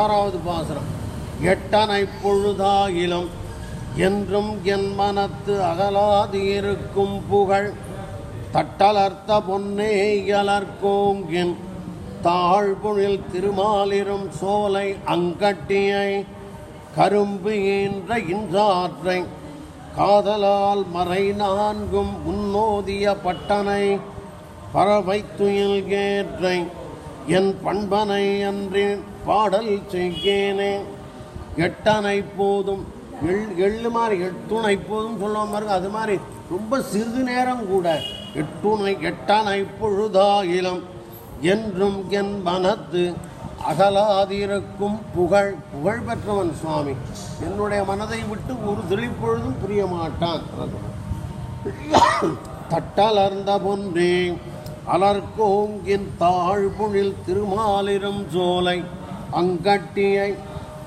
ஆறாவது பாசுரம். எட்டனை பொழுதாகிலும் என்றும் என் மனத்து அகலாது இருக்கும் புகழ். தட்டலர்த்த பொன்னே இயலர்கோங்கின் தாழ்பொழில் திருமாலிரும் சோலை அங்கட்டியை கரும்பு ஈன்ற இன்றாற்றை காதலால் மறை நான்கும் முன்னோதிய பட்டனை பறவை துயில் கேற்றை என் பண்பனை அன்றி பாடல் செய்கேனே எட்டனை போதும் எள் எள்ளு மாதிரி எட்டுணை போதும் சொல்லுவோம் பாருங்க. அது மாதிரி ரொம்ப சிறிது நேரம் கூட எட்டுணை எட்டனை பொழுதாயிலும் என்றும் என் மனத்து அகலாதிருக்கும் புகழ் புகழ் பெற்றவன் சுவாமி. என்னுடைய மனதை விட்டு ஒரு துளிப்பொழுதும் புரிய மாட்டான். தட்டலர்ந்த பொன்றே. அலர்கோங்கின் தாழ்பொழில் திருமாலிரும் சோலை அங்கட்டியை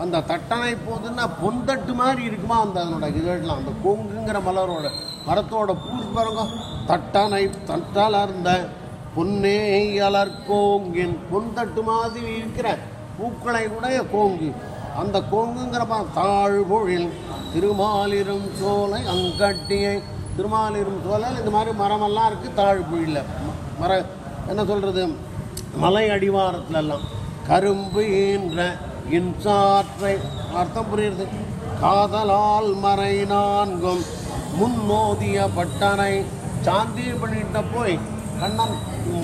அந்த தட்டனை போதுன்னா பொந்தட்டு மாதிரி இருக்குமா? அந்த அதனோட இதழெல்லாம் அந்த கோங்குங்கிற மலரோட மரத்தோட பூ பாருங்க தட்டனை தட்டலர்ந்த பொன்னே அலர்கோங்கின் பொந்தட்டு மாதிரி இருக்கிற பூக்களை உடைய கோங்கு. அந்த கோங்குங்கிற தாழ்பொழில் திருமாலிரும் சோலை அங்கட்டியை திருமாலிரும் சோழல் இந்த மாதிரி மரமெல்லாம் இருக்குது தாழ்பொழியில் மர என்ன சொல்கிறது மலை அடிவாரத்துலலாம் கரும்பு ஈன்ற இன்சாற்றை அர்த்தம் புரியுறது. காதலால் மறை நான்கும் முன்னோதிய பட்டனை. சாந்தி பண்ணிட்ட போய் கண்ணன்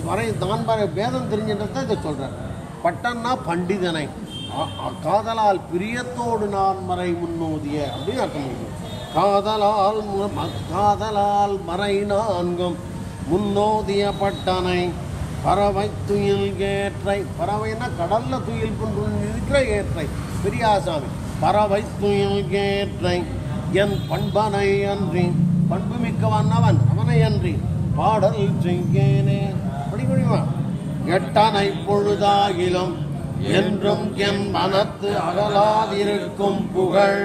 மறை தான் மறை பேதம் தெரிஞ்சின்றத இதை சொல்கிறார் பட்டன்னா பண்டிதனை. அ- காதலால் பிரியத்தோடு நான் மறை முன்னோதிய அப்படின்னு அர்த்தம் பண்ணுறேன் காதலால் காதலால் மறை நான்கும். முன்னோதிய பட்டனை பறவை துயில் ஏற்றை பறவைன்னா கடல்ல துயில் கொண்டு இருக்கிற ஏற்றை. பெரியாசாமி பறவை துயில் ஏற்றை என் பண்பனை அன்றி பண்பு மிக்கவன் அவன் அவனை அன்றி பாடல் செய்கேனே அப்படி முடியுமா எட்டனை பொழுதாகிலும் என்றும் என் மனத்து அகலாதிருக்கும் புகழ்.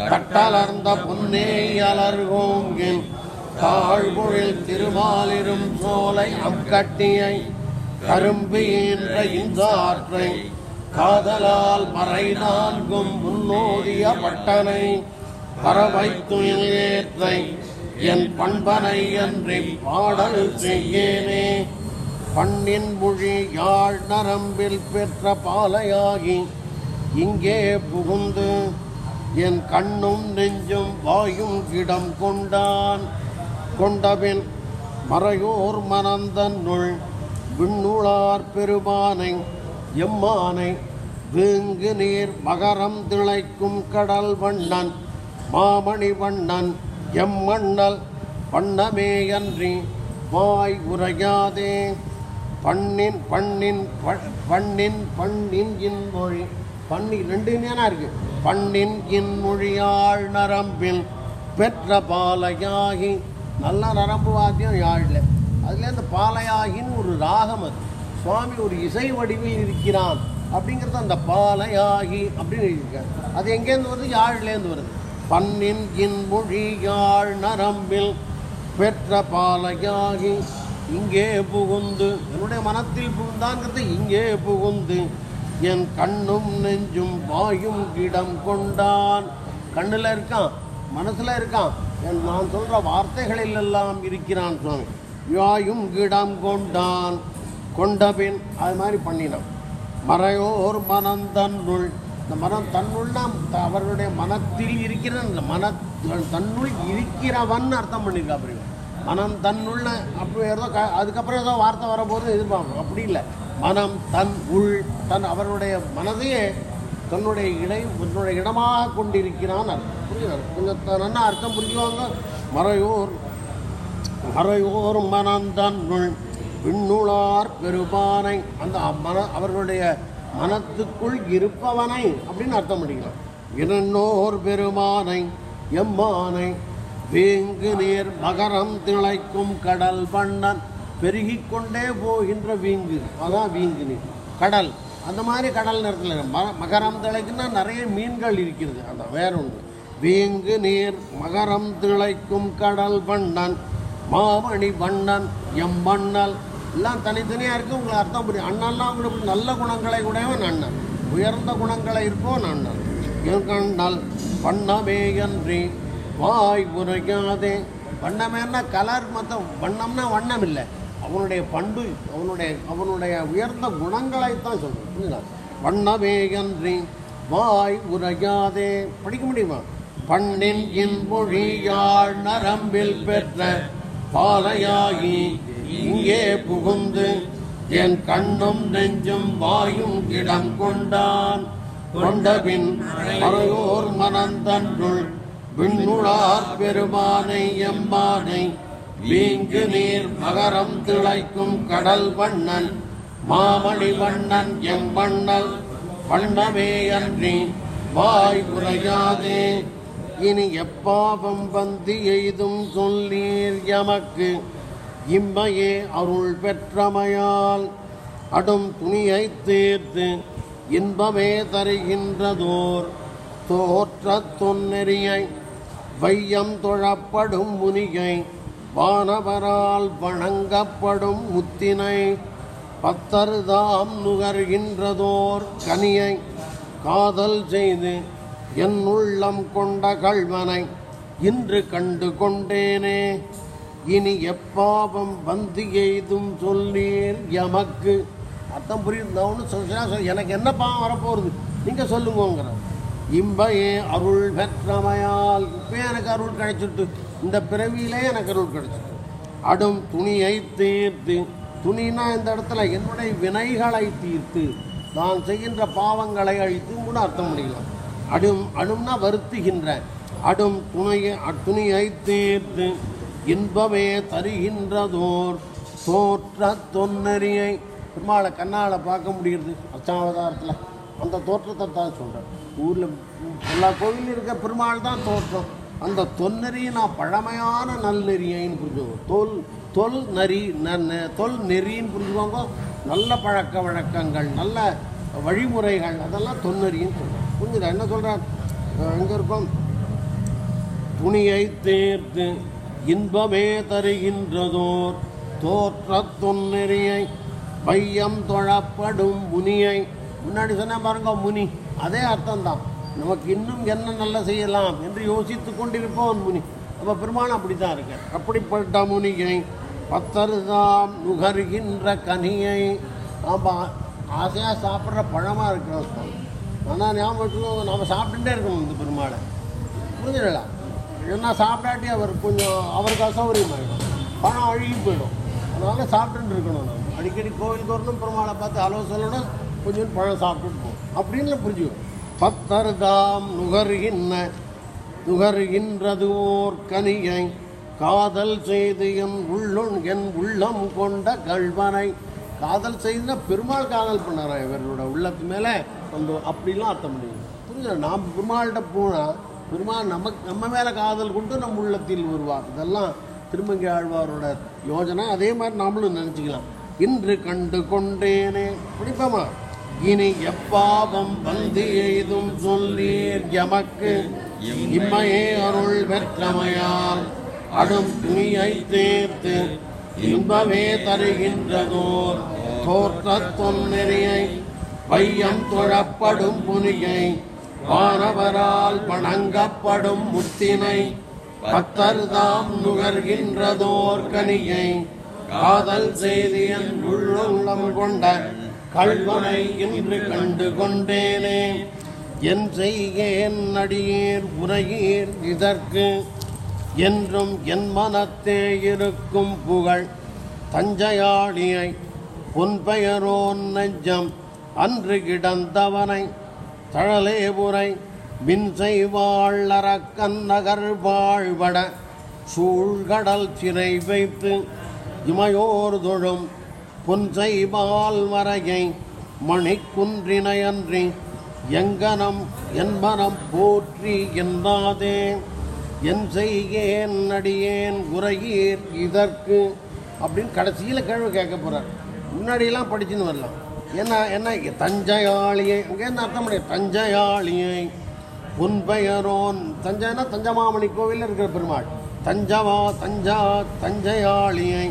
தட்டலர்ந்த பொன்னே அலர்கோங்கின் தாழ்பொழில் திருமாலிரும் சோலை அக்கட்டியை கரும்பு என்ற இன்சாற்றை காதலால் மறை நான்கும் முன்னோதிய பட்டனை பறவை துயில் ஏற்றை என் பண்பனை அன்றி பாடல் செய்யேனே. பண்ணின் மொழி யாழ் நரம்பில் பெற்ற பாலையாகி இங்கே புகுந்து என் கண்ணும் நெஞ்சும் வாயும் இடம் கொண்டான். கொண்டபின் மறையோர் மனந்தன்னுள் விண்ணுளார் பெருமானை எம்மானை வீங்கு நீர் மகரம் திளைக்கும் கடல் வண்ணன் மாமணி வண்ணன் எம்மண்ணல் வண்ணமேயன்றி வாய் உரையாதே. பண்ணின் பண்ணின் பண்ணின் பண்ணின் இன்மொழி பண்ணி ரெண்டு நேனா இருக்கு. பண்ணின் இன்மொழியாள் நரம்பில் பெற்ற பாலையாகி நல்ல நரம்பு வாத்தியம் யாழில். அதுலேருந்து பாலையாகின்னு ஒரு ராகம் அது. சுவாமி ஒரு இசை வடிவில் இருக்கிறான் அப்படிங்கிறது அந்த பாலையாகி அப்படின்னு எழுதியிருக்காரு. அது எங்கேருந்து வருது? யாழ்லேருந்து வருது. பண்ணின் இன்மொழி யாழ் நரம்பில் பெற்ற பாலையாகி இங்கே புகுந்து என்னுடைய மனத்தில் புகுந்தாங்கிறது இங்கே புகுந்து என் கண்ணும் நெஞ்சும் வாயும் இடம் கொண்டான். கண்ணில் இருக்கான் மனசில் இருக்கான். என் நான் சொல்கிற வார்த்தைகளில் எல்லாம் இருக்கிறான் சுவாமி. வாயும் இடம் கொண்டான். கொண்டபின் அது மாதிரி பண்ணினான் மறையோர் மனம் தன்னுள். இந்த மனம் தன்னுள்னா அவருடைய அவர்களுடைய மனத்தில் இருக்கிற இந்த மன தன்னுள் இருக்கிறவன் அர்த்தம் பண்ணியிருக்கா அப்படி மனம் தன்னுள்ள அப்படி ஏதோ க அதுக்கப்புறம் ஏதோ வார்த்தை வரபோது எதிர்பார்க்கணும் அப்படி இல்லை. மனம் தன் உள் தன் அவருடைய மனதையே தன்னுடைய இடை தன்னுடைய இடமாக கொண்டிருக்கிறான் அர்த்தம் புரியுது? கொஞ்சம் த- அர்த்தம் புரிஞ்சுவாங்க மறையோர் மறையோர் மனந்தன்னுள் விண்ணுளார் பெருமானை அந்த மன அவர்களுடைய மனத்துக்குள் இருப்பவனை அப்படின்னு அர்த்தம் பண்ணிக்கலாம். இரண்டோர் பெருமானை எம்மானை வேங்கு நீர் மகரம் திளைக்கும் கடல் வண்ணன். பெருகி கொண்டே போகின்ற வீங்கு. அதான் வீங்கு நீர். கடல். அந்த மாதிரி கடல் நேரத்தில் ம மகரம் திளைக்குன்னா நிறைய மீன்கள் இருக்கிறது. அந்த வேற ஒன்று. வீங்கு நீர் மகரம் திளைக்கும் கடல் வண்ணன் மாமணி வண்ணன் எம்மண்ணல் எல்லாம் தனித்தனியாக இருக்குது உங்களுக்கு அர்த்தம் புரியும். அண்ணன்லாம் உங்களுக்கு நல்ல குணங்களை உடையவன் அண்ணன். உயர்ந்த குணங்களை இருக்கோ நான் என் கண்ணால் வண்ணமே அன்றி வாய் உரையாதே. வண்ணமேன்னா கலர் மற்ற வண்ணம்னா வண்ணம் இல்லை. அவனுடைய பண்பு அவனுடைய அவனுடைய உயர்ந்த குணங்களைத்தான் சொல்கிறேன் புரியுதா வண்ணமேயன்றி வாய் உரையாதே. படிக்க முடியுமா? பண்ணின் இன்மொழியாள் நரம்பில் பெற்ற பாலையாகி இங்கே புகுந்து என் கண்ணும் நெஞ்சும் வாயும் இடம் கொண்டான். கொண்டபின் மறையோர் மனந்தன்றுள் விண்ணுளார் பெருமானை எம்மானை வீங்கு நீர் மகரம் திளைக்கும் கடல் வண்ணன் மாமணி வண்ணன் எம்பண்ணல் வண்ணமே அன்றி வாய் உரையாதே. இனி எப்பாவம் வந்து எய்தும் சொல்லீர் எமக்கு. இம்மையே அருள் பெற்றமையால் அடும் துணியை தீர்த்து இன்பமே தருகின்றதோர். தோற்ற தொன்னெறியை வையம் தொழப்படும் முனியை வானவரால் வணங்கப்படும் முத்தினை பத்தருதாம் நுகர்கின்றதோர் கனியை காதல் செய்து என் உள்ளம் கொண்ட கள்வனை இன்று கண்டு கொண்டேனே. இனி எப்பாவம் வந்து எய்தும் சொல்லீர் எமக்கு. அர்த்தம் புரியுது? சொல்ல எனக்கு என்ன பாவம் வரப்போகிறது நீங்கள் சொல்லுங்கங்கிற இம்பையே அருள் பெற்றமையால். இப்போ எனக்கு அருள் கிடைச்சிட்டு இந்த பிறவியிலே எனக்கு அருள் கிடைச்சிட்டு அடும் துணியை தீர்த்து. துணினா இந்த இடத்துல என்னுடைய வினைகளை தீர்த்து. நான் செய்கின்ற பாவங்களை அழித்து கூட அர்த்தம் பண்ணிக்கலாம் அடும் அடும்னா வருத்துகின்ற. அடும் துணையை அத்துணியை தீர்த்து. இன்பமே தருகின்றதோர். தோற்ற தொன்னறியை. பெருமாளை கண்ணால் பார்க்க முடிகிறது அச்சாவதாரத்தில் அந்த தோற்றத்தை தான் சொல்கிறேன் ஊரில் எல்லா கோவிலும் இருக்க பெருமாள் தான் தோற்றம். அந்த தொன்னெறியை நான் பழமையான நல்நெறியைன்னு புரிஞ்சுக்கோ. தொல் தொல் நரி ந- தொல் நெறின்னு புரிஞ்சுக்கோங்க. நல்ல பழக்க வழக்கங்கள் நல்ல வழிமுறைகள் அதெல்லாம் தொன்னெறின்னு சொல்கிறேன் புரிஞ்சுதா? என்ன சொல்கிறார் எங்கே இருக்கோம்? துணியை தேர்த்து இன்பமே தருகின்றதோர் தோற்ற தொன்னெறியை பையம் தொழப்படும் முனியை முன்னாடி சொன்னேன் பாருங்க முனி. அதே அர்த்தம்தான். நமக்கு இன்னும் என்ன நல்ல செய்யலாம் என்று யோசித்து கொண்டிருப்போம் முனி. அப்போ பெருமான் அப்படி தான் இருக்கார். அப்படிப்பட்ட முனியை பத்தருதாம் நுகர்கின்ற கனியை. ஆமாம் ஆசையாக சாப்பிட்ற பழமாக இருக்கிறோம் ஆனால் ஞாபகம் வச்சுக்கோங்க நம்ம சாப்பிட்டுட்டே இருக்கணும் இந்த பெருமாளை. புரிஞ்சிடலாம் ஏன்னா சாப்பிடாட்டி அவர் கொஞ்சம் அவருக்கு அசௌகரியமாயிடும் பணம் அழுகி போயிடும். அதனால சாப்பிட்டுட்டு இருக்கணும் நம்ம அடிக்கடி கோவில் வரணும் பெருமாளை பார்த்து அளவு சொல்லணும் கொஞ்சம் பழம் சாப்பிட்டு போகும் அப்படின்னு புரிஞ்சுக்கணும் பத்தர்தாம் நுகர்கின்ற நுகர்கின்றது ஓர் கனியை காதல் செய்து என் உள்ளுண் என் உள்ளம் கொண்ட கல்வனை காதல் செய்துனா பெருமாள் காதல் பண்ணாரா இவர்களோட உள்ளத்து மேலே? அந்த அப்படிலாம் அர்த்தம் முடியும் புரியுது நாம் பெருமாள்கிட்ட போனால் பெருமாள் நமக்கு நம்ம மேலே காதல் கொண்டு நம்ம உள்ளத்தில் வருவார். இதெல்லாம் திருமங்கி ஆழ்வாரோட யோஜனை. அதே மாதிரி நாமளும் நினச்சிக்கலாம். இன்று கண்டு கொண்டேனே. பிடிப்போமா? இனி எப்பாவம் வந்து எய்தும் சொல்லீர் எமக்கு. இம்மையே அருள் பெற்றமையால் அடும் துணியை தேர்த்து இன்பமே தருகின்றதோர். தோற்ற தொன்னெறியை பையம் தொழப்படும் புனியை வானவரால் வணங்கப்படும் முத்தினை பத்தர்தாம் நுகர்கின்றதோர் கனியை காதல் செய்தியன் உள்ளுள்ளம் கொண்ட கல்வனை என்று கண்டு கொண்டேனே என் செய்கேன் அடியேர் உரையீர் இதற்கு. என்றும் என் மனத்தே இருக்கும் புகழ் தஞ்சையாளியை பொன்பெயரோன் நெஞ்சம் அன்று கிடந்தவனை தழலேபுரை மின்சை வாழறக்கன் நகர் வாழ்வட சூழ்கடல் சிறை வைத்து இமையோர் தொழும் புன்சை வரையை மணிக்குன்றினையன்றி எங்கனம் என்பனம் போற்றி என்னாதே? என் செய்கேன் நடியேன் உரையீர் இதற்கு அப்படின்னு கடைசியில் கேள்வி கேட்க போகிறார் முன்னாடியெல்லாம் படிச்சுன்னு வரலாம். என்ன என்ன? தஞ்சையாளியை அங்கே என்ன அர்த்தம் முடியாது தஞ்சையாளியை புன்பெயரோன் தஞ்சைனா தஞ்சமாமணி கோவிலில் இருக்கிற பெருமாள். தஞ்சவா தஞ்சா தஞ்சையாளியை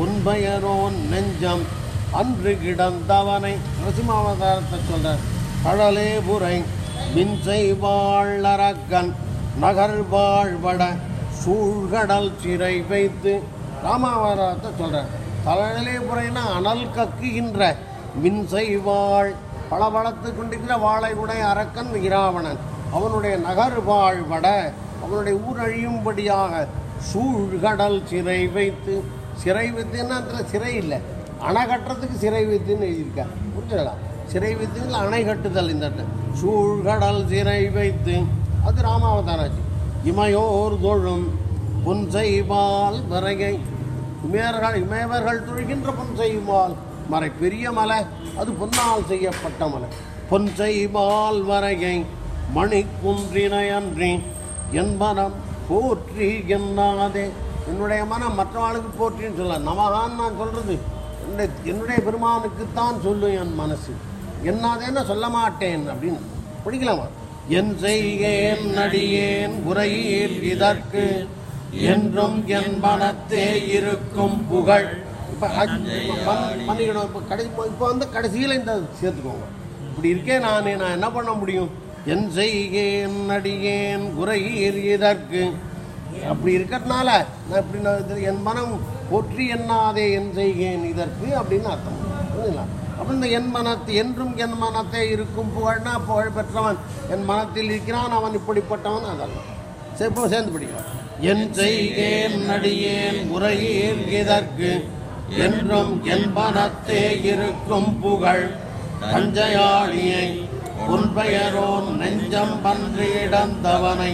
புன்பயரோன் நெஞ்சம் அன்று கிடந்தவனை நரசிம்மாவதாரத்தை சொல்கிறார் கடலே புரை மின்சை வாழரக்கன் நகர் வாழ்வட சூழ்கடல் சிறை வைத்து ராமாவதாரத்தை சொல்கிறார் கடலே புரைனா அனல் கக்குகின்ற மின்சை வாழ் பளபளத்து கொண்டிருக்கிற வாளை உடைய அரக்கன் இராவணன். அவனுடைய நகர் வாழ்வட அவனுடைய ஊரழியும்படியாக சூழ்கடல் சிறை வைத்து சிறை வைத்துன்னா அதில் சிறை இல்லை. அணை கட்டுறதுக்கு சிறை வித்துன்னு எழுதியிருக்காங்க புரிஞ்சுங்களா சிறை வைத்து அணை கட்டுதல் இந்த சூழ்கடல் சிறை வைத்து அது ராமாவதாராச்சு இமையோர் தொழும் புன்செய்வால் இமையர்கள் இமயர்கள் இமயவர்கள் தொழுகின்ற பொன்செய்வால் மறை பெரிய மலை அது பொன்னால் செய்யப்பட்ட மலை. பொன்செய்வால் வரைகை மணி குன்றினை அன்றி என் மனம் போற்றி என்னாதே. என்னுடைய மனம் மற்றவாளுக்கு போற்றின்னு சொல்ல நமகான்னு நான் சொல்கிறது என்னுடைய என்னுடைய பெருமானுக்குத்தான் சொல்லும் என் மனசு. என்னாதேன்னு சொல்ல மாட்டேன் அப்படின்னு. பிடிக்கலாமா என் செய்கேன் நடியேன் உரையீர் இதற்கு என்றும் என் மனத்தே இருக்கும் புகழ். இப்போ பண்ணிக்கணும் இப்போ கடைசி இப்போ வந்து கடைசியில் இந்த சேர்த்துக்கோங்க. இப்படி இருக்கேன் நான் நான் என்ன பண்ண முடியும்? என் செய்கேன் நடிகேன் குறையீர் இதற்கு அப்படி இருக்கிறதுனால நான் இப்படி நான் என் மனம் ஒற்றி எண்ணாதே என் செய்கேன் இதற்கு அப்படின்னு அர்த்தம். புரியுங்களா அப்போ இந்த என் மனத்து என்றும் என் மனத்தை இருக்கும் புகழ்னா புகழ் பெற்றவன் என் மனத்தில் இருக்கிறான் அவன் இப்படிப்பட்டவன் அதெல்லாம் சரி இப்போ சேர்ந்து பிடிக்கலாம். என் செய்கேன் நடியேன் உரையீர் இதற்கு என்றும் என் மனத்தே இருக்கும் புகழ் தஞ்சையாளியை உன் பெயரோன் நெஞ்சம் பன்றி இடந்தவனை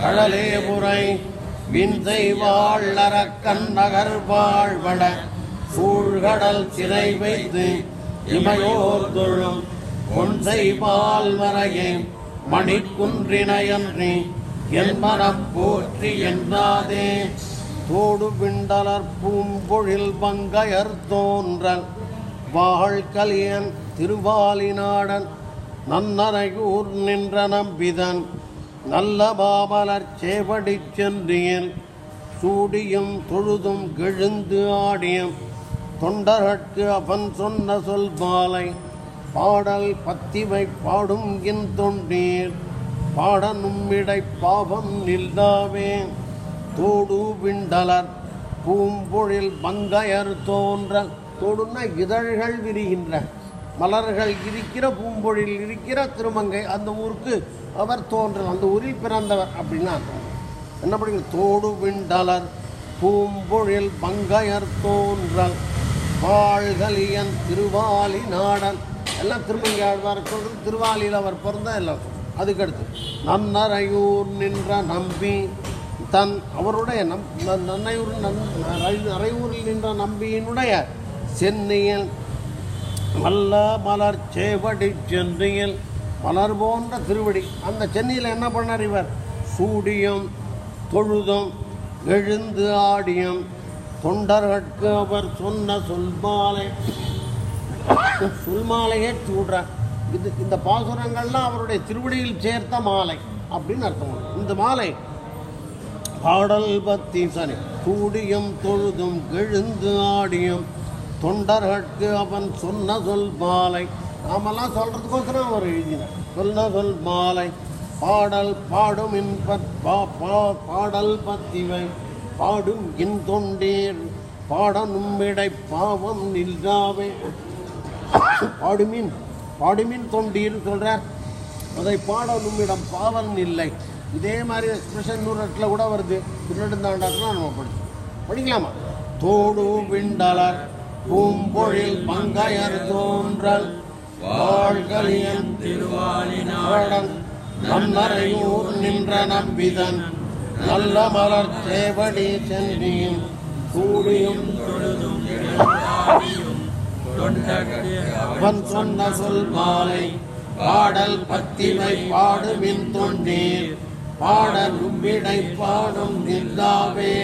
கழலே புரை விந்தை வாழறக்கன் நகர் வாழ்வட சூழ்கடல் சிறை வைத்து இமையோர் தொழும் பொன்சை பால் வரையே மணிக்குன்றினையன்றி என் மனம் போற்றி என்றாதே தோடு விண்டலர் பூம்பொழில் பங்கையர் தோன்றல் வாழ்கலியன் திருவாலிநாடன் நன்னரையூர் நின்ற நம்பிதன் நல்ல பாபலர் சேவடி சென்றியன். சூடியும் தொழுதும் கெழுந்து ஆடியும் தொண்டர்கட்கு அவன் சொன்ன சொல் மாலை பாடல் பத்திவை பாடும் என் தொண்டீர். பாடனும் இடை பாவம் நில்லாவே தோடு விண்டலர் பூம்பொழில் மங்கையர் தோன்ற தோடுன்னா இதழ்கள் விரிகின்ற. மலர்கள் இருக்கிற பூம்பொழில் இருக்கிற திருமங்கை அந்த ஊருக்கு அவர் தோன்றல் அந்த ஊரில் பிறந்தவர் அப்படின்னா என்ன பண்ணுங்க தோடு விண்டலர் பூம்பொழில் பங்கையர் தோன்றல் வாழ்கலியன் திருவாலி நாடன் எல்லாம் திருமங்கி ஆழ்வார் சொல்றது திருவாலியில் அவர் பிறந்தா எல்லாம். அதுக்கடுத்து நன்னரையூர் நின்ற நம்பி தன் அவருடைய நம் நன்னையூர் நன் நரையூரில் நின்ற நம்பியினுடைய சென்னையில் நல்ல மலர் சேவடி சென்னையில் மலர் போன்ற திருவடி. அந்த சென்னையில் என்ன பண்ணார் இவர்? சூடியும் தொழுதும் எழுந்து ஆடியும். தொண்டர்கட்கு அவர் சொன்ன சொல்மாலை. சொல்மாலையே சூடுறார். இது இந்த பாசுரங்கள்லாம் அவருடைய திருவடியில் சேர்த்த மாலை அப்படின்னு அர்த்தம். இந்த மாலை பாடல் பத்தி சனி கூடியும் தொழுதும் எழுந்து ஆடியும். தொண்டர்கட்கு அவன் சொன்ன சொல் மாலை நாமெல்லாம் சொல்றதுக்கோசரம் அவர் எழுதினார். சொன்ன சொல் மாலை பாடல் பாடும் இன்பத் பா பா பாடல் பத்திவை பாடும் இன் தொண்டீர் பாடனும் நும்மிடை பாவம் நில்லாவே பாடுமின் பாடுமின் தொண்டீர் சொல்கிறார் அதை பாட இடம் பாவம் இல்லை. இதே மாதிரி எக்ஸ்பிரஷன் நூறு இடத்துல கூட வருது. திருநெடுந்தாண்டாக்கலாம் நம்ம படிச்சோம் படிக்கலாமா? தோடு விண்டலர் பூம்பொழில் மங்கையர் தோன்றல். வாழ்களியன் திருவாளினாடன் நன்னரையூர் நின்ற நம்பிதன் நல்ல மலர் சேவடி சென்றியும் கூடியும் அவன் சொன்ன சொல் மாலை பாடல் பத்திமை பாடுவின் தொண்டீர். பாடல் உம்மிடை பாடும் நில்லாவே